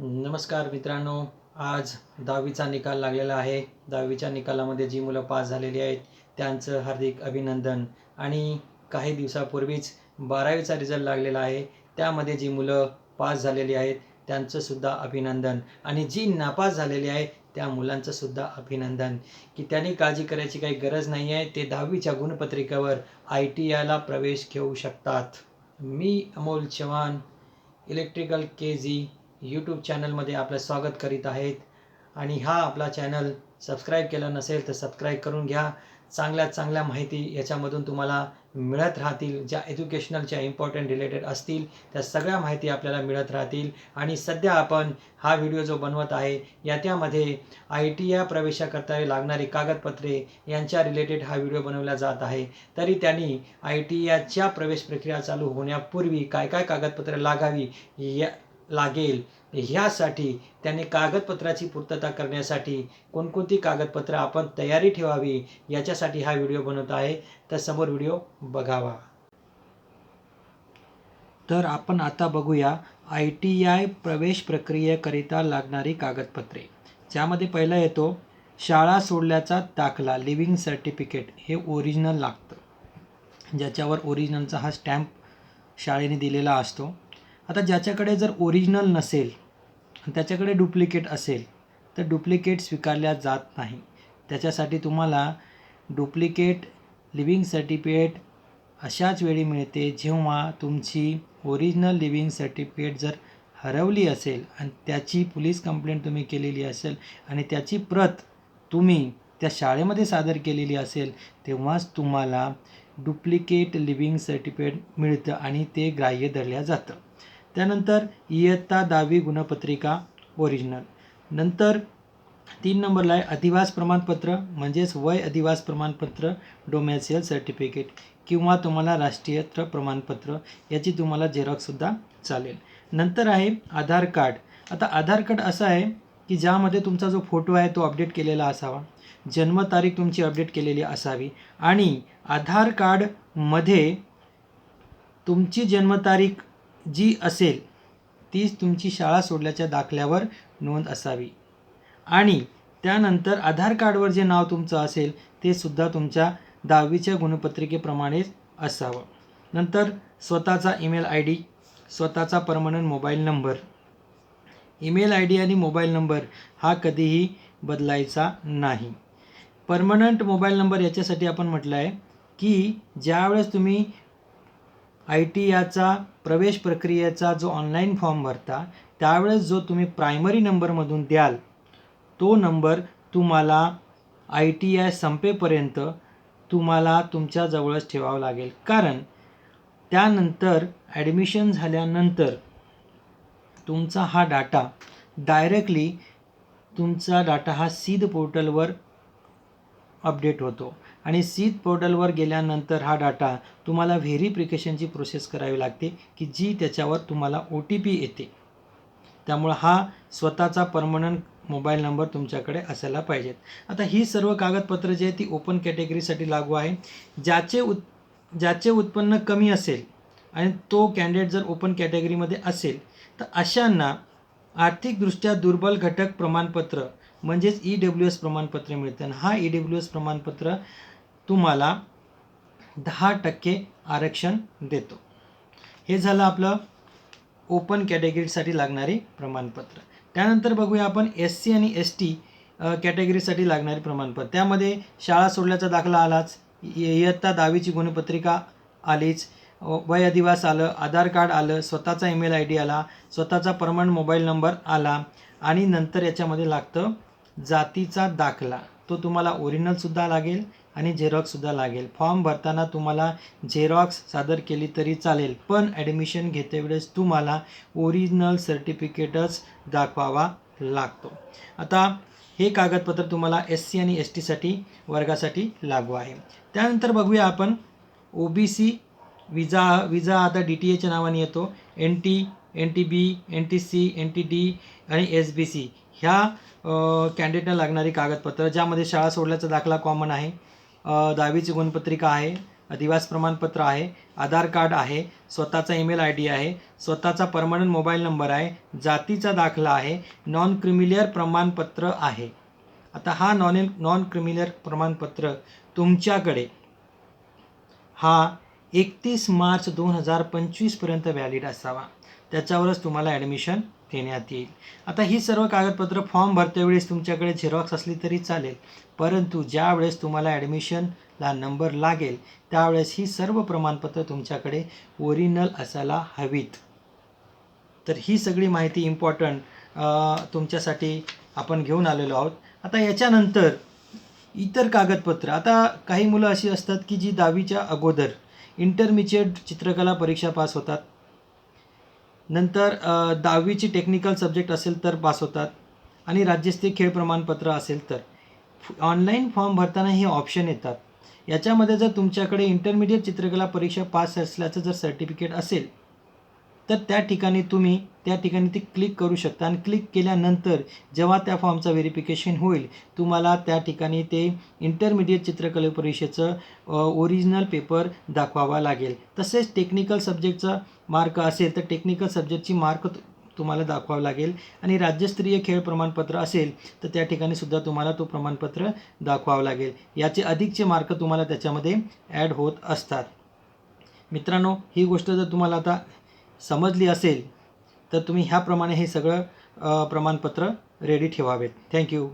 नमस्कार मित्रांनो आज दहावीचा निकाल लागलेला आहे. दहावीच्या निकालामध्ये जी मुलं पास झालेली आहेत त्यांचं हार्दिक अभिनंदन. आणि काही दिवसापूर्वीच बारावीचा रिझल्ट लागलेला आहे. त्यामध्ये जी मुलं पास झालेली आहेत त्यांचंसुद्धा अभिनंदन. आणि जी नापास झालेली आहे त्या मुलांचंसुद्धा अभिनंदन. की त्यांनी काळजी करायची काही गरज नाही आहे ते दहावीच्या गुणपत्रिकेवर आय टी आयला प्रवेश घेऊ शकतात. मी Amol Chavan electrical K G YouTube चॅनलमध्ये आपलं स्वागत करीत आहेत. आणि हा आपला चॅनल सबस्क्राईब केला नसेल तर सबस्क्राईब करून घ्या. चांगल्या चांगल्या माहिती याच्यामधून तुम्हाला मिळत राहतील. ज्या एज्युकेशनलच्या इम्पॉर्टंट रिलेटेड असतील त्या सगळ्या माहिती आपल्याला मिळत राहतील. आणि सध्या आपण हा व्हिडिओ जो बनवत आहे याच्यामध्ये आय टी आय प्रवेशाकरता लागणारी कागदपत्रे यांच्या रिलेटेड हा व्हिडिओ बनवला जात आहे. तरी त्यांनी आय टी आयच्या प्रवेश प्रक्रिया चालू होण्यापूर्वी काय काय कागदपत्रे लागावी या लागेल. ह्यासाठी त्याने कागदपत्राची पूर्तता करण्यासाठी कोणकोणती कागदपत्रं आपण तयारी ठेवावी याच्यासाठी हा व्हिडिओ बनवत आहे. तर समोर व्हिडिओ बघावा. तर आपण आता बघूया आय टी आय प्रवेश प्रक्रियेकरिता लागणारी कागदपत्रे. ज्यामध्ये पहिला येतो शाळा सोडल्याचा दाखला लिव्हिंग सर्टिफिकेट हे ओरिजिनल लागतं. ज्याच्यावर ओरिजिनलचा हा स्टॅम्प शाळेने दिलेला असतो. आता ज्याच्याकडे जर ओरिजिनल नसेल त्याच्याकडे डुप्लिकेट असेल तर डुप्लिकेट स्वीकारल्या जात नाही. त्याच्यासाठी तुम्हाला डुप्लिकेट लिव्हिंग सर्टिफिकेट अशाच वेळी मिळते जेव्हा तुमची ओरिजिनल लिव्हिंग सर्टिफिकेट जर हरवली असेल आणि त्याची पोलीस कंप्लेंट तुम्ही केलेली असेल आणि त्याची प्रत तुम्ही त्या शाळेमध्ये सादर केलेली असेल तेव्हाच तुम्हाला डुप्लिकेट लिव्हिंग सर्टिफिकेट मिळतं आणि ते ग्राह्य धरल्या जातं. त्यानंतर इयत्ता दहावी गुणपत्रिका ओरिजिनल नंतर तीन नंबरला आहे अधिवास प्रमाणपत्र म्हणजेच वय अधिवास प्रमाणपत्र डोमॅसियल सर्टिफिकेट किंवा तुम्हाला राष्ट्रीयत्व प्रमाणपत्र याची तुम्हाला झेरॉक्ससुद्धा चालेल. नंतर आहे आधार कार्ड. आता आधार कार्ड असं आहे की ज्यामध्ये तुमचा जो फोटो आहे तो अपडेट केलेला असावा. जन्मतारीख तुमची अपडेट केलेली असावी. आणि आधार कार्डमध्ये तुमची जन्मतारीख जी असेल तीच तुमची शाळा सोडल्याच्या दाखल्यावर नोंद असावी. आणि त्यानंतर आधार कार्डवर जे नाव तुमचं असेल ते सुद्धा तुमच्या दहावीच्या गुणपत्रिकेप्रमाणेच असावं. नंतर स्वतःचा ईमेल आय डी स्वतःचा permanent mobile number. Email I D आणि मोबाईल नंबर हा कधीही बदलायचा नाही. परमनंट मोबाईल नंबर याच्यासाठी आपण म्हटलं आहे की ज्यावेळेस तुम्ही आय टी याचा प्रवेश प्रक्रियेचा जो ऑनलाईन फॉर्म भरता त्यावेळेस जो तुम्ही प्रायमरी नंबरमधून द्याल तो नंबर तुम्हाला आय टी आय संपेपर्यंत तुम्हाला तुमच्याजवळच ठेवावं लागेल. कारण त्यानंतर ॲडमिशन झाल्यानंतर तुमचा हा डाटा डायरेक्टली तुमचा डाटा हा सीद पोर्टलवर अपडेट होतो. आणि सीत पोर्टलवर गेल्यानंतर हा डाटा तुम्हाला व्हेरिफिकेशनची प्रोसेस करावी लागते की जी त्याच्यावर तुम्हाला ओ टी पी येते. त्यामुळं हा स्वतःचा परमनंट मोबाईल नंबर तुमच्याकडे असायला पाहिजेत. आता ही सर्व कागदपत्रं जी आहे ती ओपन कॅटेगरीसाठी लागू आहे. ज्याचे उत् ज्याचे उत्पन्न कमी असेल आणि तो कॅन्डिडेट जर ओपन कॅटेगरीमध्ये असेल तर अशांना आर्थिकदृष्ट्या दुर्बल घटक प्रमाणपत्र म्हणजेच ई डब्ल्यू एस प्रमाणपत्र मिळतं. आणि हा ई डब्ल्यू एस प्रमाणपत्र तुम्हाला दहा टक्के आरक्षण देतो. हे झालं आपलं ओपन कॅटेगरीसाठी लागणारी प्रमाणपत्र. त्यानंतर बघूया आपण एस सी आणि एस टी कॅटेगरीसाठी लागणारे प्रमाणपत्र. त्यामध्ये शाळा सोडल्याचा दाखला आलाच. इयत्ता दहावीची गुणपत्रिका आलीच. वय अधिवास आलं आधार कार्ड आलं स्वतःचा ईमेल आय डी आला स्वतःचा परमनंट मोबाईल नंबर आला आणि नंतर याच्यामध्ये लागतं जातीचा दाखला. तो तुम्हाला ओरिजिनलसुद्धा लागेल आणि झेरॉक्ससुद्धा लागेल. फॉर्म भरताना तुम्हाला झेरॉक्स सादर केली तरी चालेल पण ॲडमिशन घेतेवेळेस तुम्हाला ओरिजिनल सर्टिफिकेटच दाखवावा लागतो. आता हे कागदपत्र तुम्हाला एस सी आणि एस टीसाठी वर्गासाठी लागू आहे. त्यानंतर बघूया आपण ओ बी सी विजा विजा आता डी टी एच्या नावाने येतो. N T N T B N T C N T D आणि एस बी सी ह्या कॅन्डिडेटला लागणारी कागदपत्र ज्यामध्ये शाळा सोडल्याचा दाखला कॉमन आहे. दहावीची गुणपत्रिका आहे अधिवास प्रमाणपत्र आहे आधार कार्ड आहे स्वतःचा ईमेल आय डी आहे स्वतःचा परमनंट मोबाईल नंबर आहे जातीचा दाखला आहे नॉन क्रिमिलियर प्रमाणपत्र आहे. आता हा नॉन नॉन क्रिमिलियर प्रमाणपत्र तुमच्याकडे हा एकतीस मार्च दोन हजार पंचवीसपर्यंत व्हॅलिड असावा. त्याच्यावरच तुम्हाला ॲडमिशन देण्यात येईल. आता ही सर्व कागदपत्र फॉर्म भरतेवेळेस तुमच्याकडे झेरॉक्स असली तरी चालेल. परंतु ज्यावेळेस तुम्हाला ॲडमिशनला नंबर लागेल त्यावेळेस ही सर्व प्रमाणपत्र तुमच्याकडे ओरिजिनल असायला हवीत. तर ही सगळी माहिती इम्पॉर्टंट तुमच्यासाठी आपण घेऊन आलेलो आहोत. आता याच्यानंतर इतर कागदपत्र. आता काही मुलं अशी असतात की जी दहावीच्या अगोदर इंटरमिजिएट चित्रकला परीक्षा पास होतात. नंतर दहावीची टेक्निकल सब्जेक्ट असेल तर पास होतात आणि राज्यस्तरीय खेळ प्रमाणपत्र असेल तर. ऑनलाईन फॉर्म भरताना हे ऑप्शन येतात. याच्यामध्ये जर तुमच्याकडे इंटरमिडिएट चित्रकला परीक्षा पास असल्याचं जर सर्टिफिकेट असेल तर त्या ठिकाणी तुम्ही त्या ठिकाणी ती क्लिक करू शकता. आणि क्लिक केल्यानंतर जेव्हा त्या फॉर्मचं व्हेरिफिकेशन होईल तुम्हाला त्या ठिकाणी ते इंटरमिडिएट चित्रकला परीक्षेचं ओरिजिनल पेपर दाखवावा लागेल. तसेच टेक्निकल सब्जेक्टचा मार्क असेल तर टेक्निकल सब्जेक्टची मार्क तुम्हाला दाखवावं लागेल. आणि राज्यस्तरीय खेळ प्रमाणपत्र असेल तर त्या ठिकाणी सुद्धा तुम्हाला तो प्रमाणपत्र दाखवावं लागेल. याचे अधिकचे मार्क तुम्हाला त्याच्यामध्ये ॲड होत असतात. मित्रांनो ही गोष्ट जर तुम्हाला आता समजली असेल तर तुम्ही ह्याप्रमाणे हे सगळं प्रमाणपत्र रेडी ठेवावेत. थँक्यू